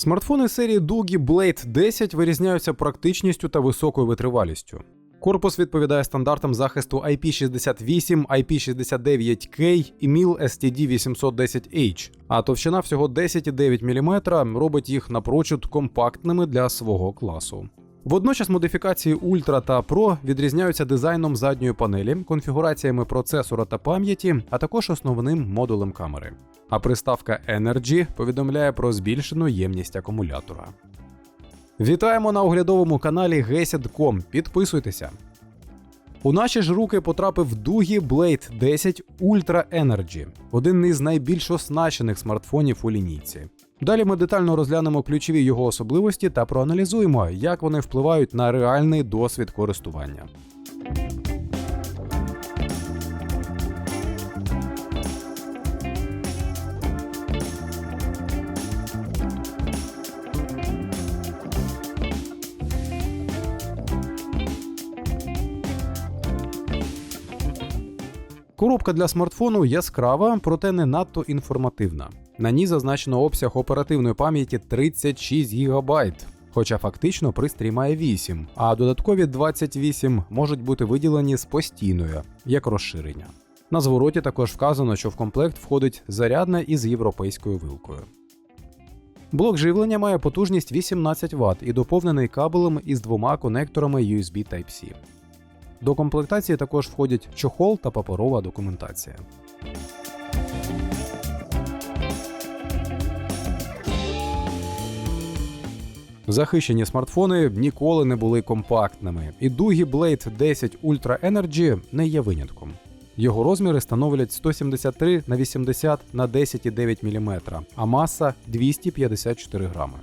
Смартфони серії Doogee Blade 10 вирізняються практичністю та високою витривалістю. Корпус відповідає стандартам захисту IP68, IP69K і MIL STD 810H, а товщина всього 10,9 мм робить їх напрочуд компактними для свого класу. Водночас модифікації Ultra та Pro відрізняються дизайном задньої панелі, конфігураціями процесора та пам'яті, а також основним модулем камери. А приставка Energy повідомляє про збільшену ємність акумулятора. Вітаємо на оглядовому каналі Gesid.com. Підписуйтеся. У наші ж руки потрапив Doogee Blade 10 Ultra Energy, один із найбільш оснащених смартфонів у лінійці. Далі ми детально розглянемо ключові його особливості та проаналізуємо, як вони впливають на реальний досвід користування. Коробка для смартфону яскрава, проте не надто інформативна. На ній зазначено обсяг оперативної пам'яті 36 ГБ, хоча фактично пристрій має 8, а додаткові 28 можуть бути виділені з постійною, як розширення. На звороті також вказано, що в комплект входить зарядна із європейською вилкою. Блок живлення має потужність 18 Вт і доповнений кабелем із двома конекторами USB Type-C. До комплектації також входять чохол та паперова документація. Захищені смартфони ніколи не були компактними, і Doogee Blade 10 Ultra Energy не є винятком. Його розміри становлять 173 на 80 на 10,9 мм, а маса 254 грами.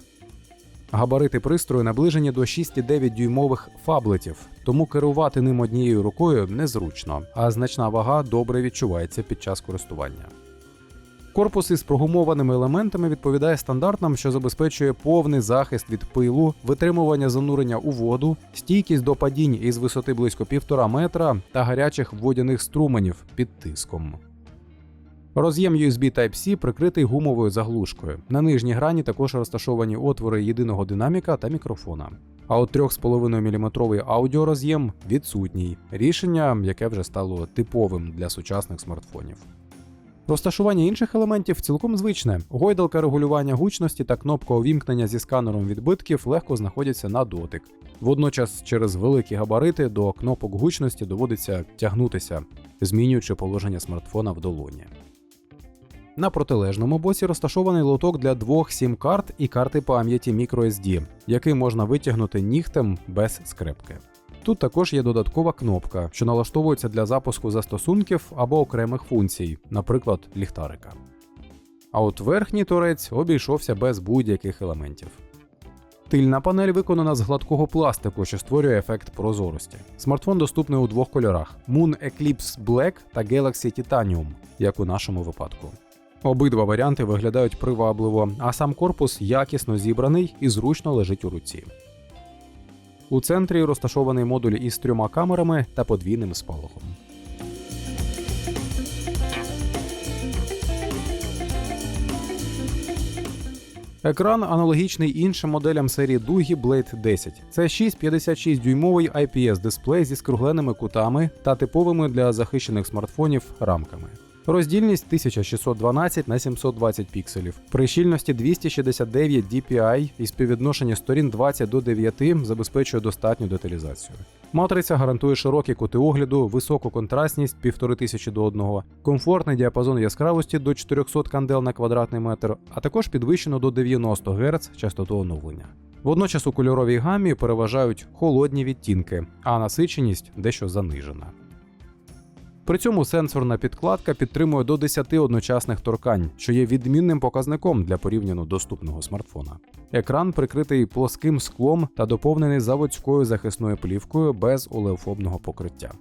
Габарити пристрою наближені до 6,9 дюймових фаблетів, тому керувати ним однією рукою незручно, а значна вага добре відчувається під час користування. Корпус із прогумованими елементами відповідає стандартам, що забезпечує повний захист від пилу, витримування занурення у воду, стійкість до падінь із висоти близько 1,5 метра та гарячих водяних струменів під тиском. Роз'єм USB Type-C прикритий гумовою заглушкою. На нижній грані також розташовані отвори єдиного динаміка та мікрофона. А от 3,5 мм аудіороз'єм відсутній рішення, яке вже стало типовим для сучасних смартфонів. Розташування інших елементів цілком звичне. Гойдалка регулювання гучності та кнопка увімкнення зі сканером відбитків легко знаходяться на дотик. Водночас, через великі габарити до кнопок гучності доводиться тягнутися, змінюючи положення смартфона в долоні. На протилежному боці розташований лоток для двох сім-карт і карти пам'яті microSD, який можна витягнути нігтем без скрепки. Тут також є додаткова кнопка, що налаштовується для запуску застосунків або окремих функцій, наприклад, ліхтарика. А от верхній торець обійшовся без будь-яких елементів. Тильна панель виконана з гладкого пластику, що створює ефект прозорості. Смартфон доступний у двох кольорах: Moon Eclipse Black та Galaxy Titanium, як у нашому випадку. Обидва варіанти виглядають привабливо, а сам корпус якісно зібраний і зручно лежить у руці. У центрі розташований модуль із трьома камерами та подвійним спалахом. Екран аналогічний іншим моделям серії Doogee Blade 10. Це 6,56 дюймовий IPS дисплей зі скругленими кутами та типовими для захищених смартфонів рамками. Роздільність 1612 на 720 пікселів. При щільності 269 dpi і співвідношення сторін 20 до 9 забезпечує достатню деталізацію. Матриця гарантує широкі кути огляду, високу контрастність 1500 до 1, комфортний діапазон яскравості до 400 кандел на квадратний метр, а також підвищено до 90 Гц частоту оновлення. Водночас у кольоровій гамі переважають холодні відтінки, а насиченість дещо занижена. При цьому сенсорна підкладка підтримує до 10 одночасних торкань, що є відмінним показником для порівняно доступного смартфона. Екран прикритий плоским склом та доповнений заводською захисною плівкою без олеофобного покриття.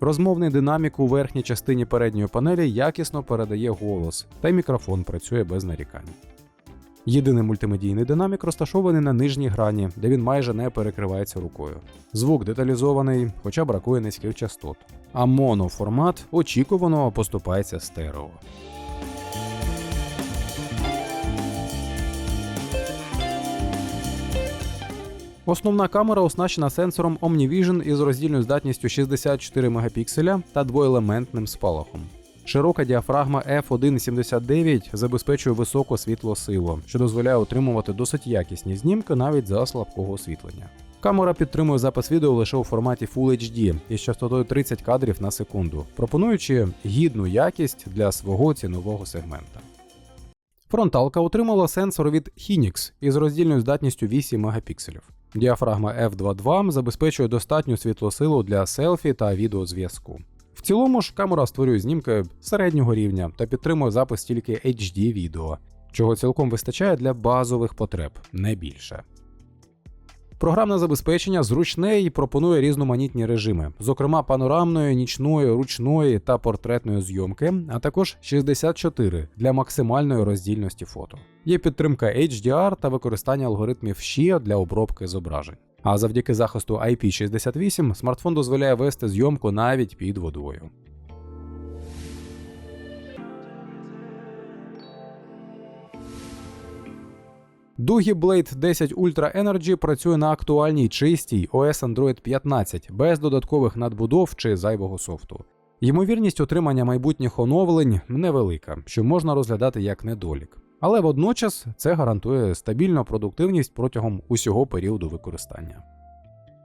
Розмовний динамік у верхній частині передньої панелі якісно передає голос, та й мікрофон працює без нарікань. Єдиний мультимедійний динамік розташований на нижній грані, де він майже не перекривається рукою. Звук деталізований, хоча бракує низьких частот. А моноформат очікувано поступається стерео. Основна камера оснащена сенсором OmniVision із роздільною здатністю 64 мегапікселя та двоелементним спалахом. Широка діафрагма F1.79 забезпечує високу світлосилу, що дозволяє отримувати досить якісні знімки навіть за слабкого освітлення. Камера підтримує запис відео лише у форматі Full HD із частотою 30 кадрів на секунду, пропонуючи гідну якість для свого цінового сегмента. Фронталка отримала сенсор від Hynix із роздільною здатністю 8 мегапікселів. Діафрагма F22 забезпечує достатню світлосилу для селфі та відеозв'язку. В цілому ж камера створює знімки середнього рівня та підтримує запис тільки HD відео, чого цілком вистачає для базових потреб, не більше. Програмне забезпечення зручне і пропонує різноманітні режими, зокрема панорамної, нічної, ручної та портретної зйомки, а також 64 для максимальної роздільності фото. Є підтримка HDR та використання алгоритмів SHIA для обробки зображень. А завдяки захисту IP68 смартфон дозволяє вести зйомку навіть під водою. Дугі Blade 10 Ultra Energy працює на актуальній чистій OS Android 15 без додаткових надбудов чи зайвого софту. Ймовірність отримання майбутніх оновлень невелика, що можна розглядати як недолік. Але водночас це гарантує стабільну продуктивність протягом усього періоду використання.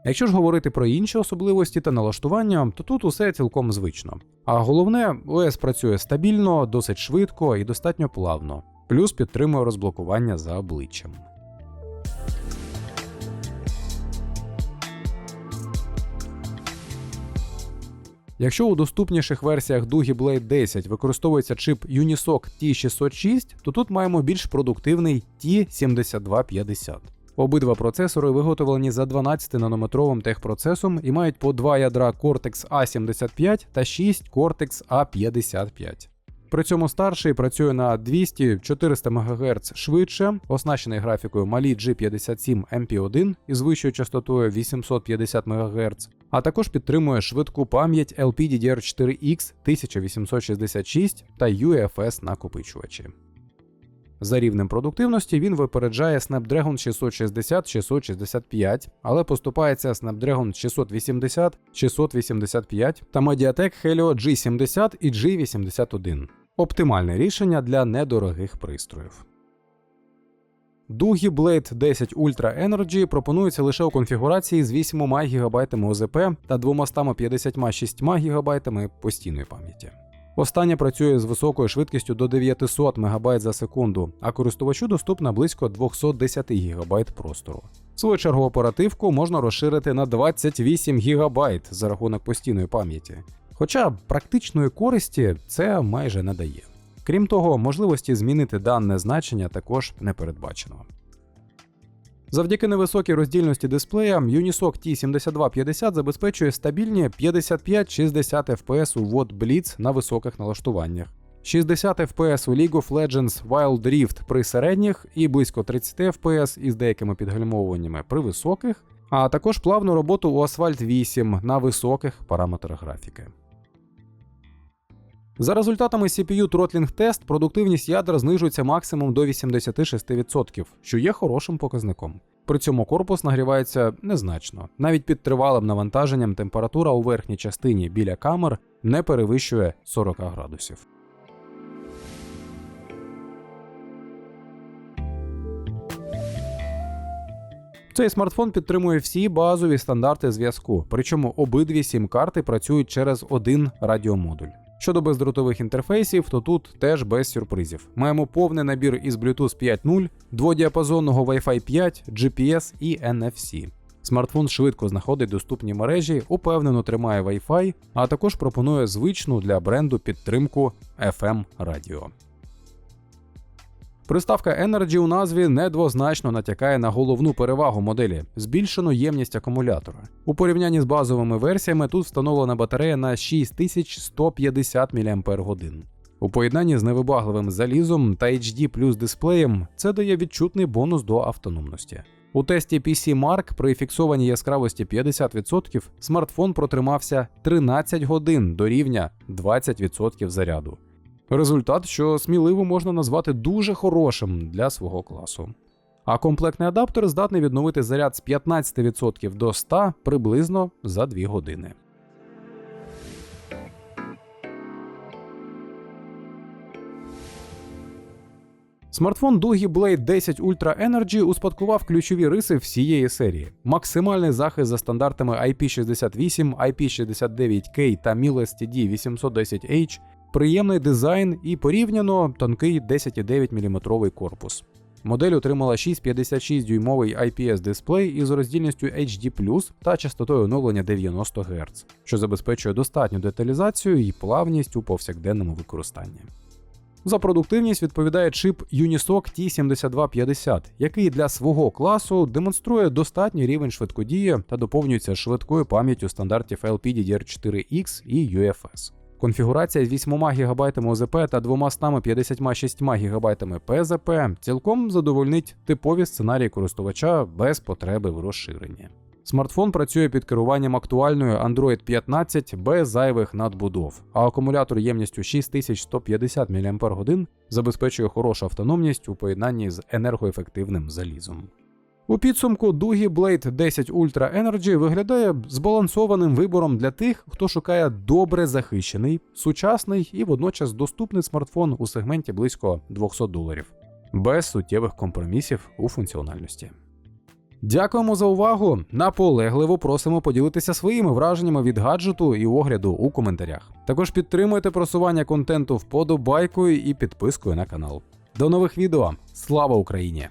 Якщо ж говорити про інші особливості та налаштування, то тут усе цілком звично. А головне, ОС працює стабільно, досить швидко і достатньо плавно, плюс підтримує розблокування за обличчям. Якщо у доступніших версіях Дуги Blade 10 використовується чип Unisoc T606, то тут маємо більш продуктивний T7250. Обидва процесори виготовлені за 12-нанометровим техпроцесом і мають по два ядра Cortex A75 та 6 Cortex A55. При цьому старший працює на 200-400 МГц швидше, оснащений графікою Mali G57 MP1 із вищою частотою 850 МГц, а також підтримує швидку пам'ять LPDDR4X 1866 та UFS накопичувачі. За рівнем продуктивності він випереджає Snapdragon 660-665, але поступається Snapdragon 680, 685 та Mediatek Helio G70 і G81. Оптимальне рішення для недорогих пристроїв. Дугі Blade 10 Ultra Energy пропонується лише у конфігурації з 8 ГБ ОЗП та 256 ГБ постійної пам'яті. Остання працює з високою швидкістю до 900 МБ за секунду, а користувачу доступна близько 210 ГБ простору. Свою чергу оперативку можна розширити на 28 ГБ за рахунок постійної пам'яті. Хоча практичної користі це майже не дає. Крім того, можливості змінити дане значення також не передбачено. Завдяки невисокій роздільності дисплея Unisoc T7250 забезпечує стабільні 55-60 FPS у WOD Blitz на високих налаштуваннях, 60 FPS у League of Legends Wild Rift при середніх і близько 30 FPS із деякими підгальмовуваннями при високих, а також плавну роботу у Asphalt 8 на високих параметрах графіки. За результатами CPU Throttling Test продуктивність ядра знижується максимум до 86%, що є хорошим показником. При цьому корпус нагрівається незначно. Навіть під тривалим навантаженням температура у верхній частині біля камер не перевищує 40 градусів. Цей смартфон підтримує всі базові стандарти зв'язку, причому обидві сім-карти працюють через один радіомодуль. Щодо бездротових інтерфейсів, то тут теж без сюрпризів. Маємо повний набір із Bluetooth 5.0, дводіапазонного Wi-Fi 5, GPS і NFC. Смартфон швидко знаходить доступні мережі, упевнено тримає Wi-Fi, а також пропонує звичну для бренду підтримку FM радіо. Приставка Energy у назві недвозначно натякає на головну перевагу моделі збільшену ємність акумулятора. У порівнянні з базовими версіями тут встановлена батарея на 6150 мАч. У поєднанні з невибагливим залізом та HD плюс дисплеєм це дає відчутний бонус до автономності. У тесті PC Mark при фіксованій яскравості 50% смартфон протримався 13 годин до рівня 20% заряду. Результат, що сміливо можна назвати дуже хорошим для свого класу. А комплектний адаптер здатний відновити заряд з 15% до 100 приблизно за 2 години. Смартфон Doogee Blade 10 Ultra Energy успадкував ключові риси всієї серії: максимальний захист за стандартами IP68, IP69K та MIL STD 810H, приємний дизайн і порівняно тонкий 10,9 мм корпус. Модель отримала 6,56 дюймовий IPS дисплей із роздільністю HD та частотою оновлення 90 Гц, що забезпечує достатню деталізацію і плавність у повсякденному використанні. За продуктивність відповідає чип Unisoc T7250, який для свого класу демонструє достатній рівень швидкодії та доповнюється швидкою пам'яттю стандартів LPDDR4X і UFS. Конфігурація з 8 ГБ ОЗП та 256 ГБ ПЗП цілком задовольнить типові сценарії користувача без потреби в розширенні. Смартфон працює під керуванням актуальною Android 15 без зайвих надбудов, а акумулятор ємністю 6150 мАч забезпечує хорошу автономність у поєднанні з енергоефективним залізом. У підсумку Doogee Blade 10 Ultra Energy виглядає збалансованим вибором для тих, хто шукає добре захищений, сучасний і водночас доступний смартфон у сегменті близько 200 доларів, без суттєвих компромісів у функціональності. Дякуємо за увагу. Наполегливо просимо поділитися своїми враженнями від гаджету і огляду у коментарях. Також підтримуйте просування контенту вподобайкою і підпискою на канал. До нових відео. Слава Україні!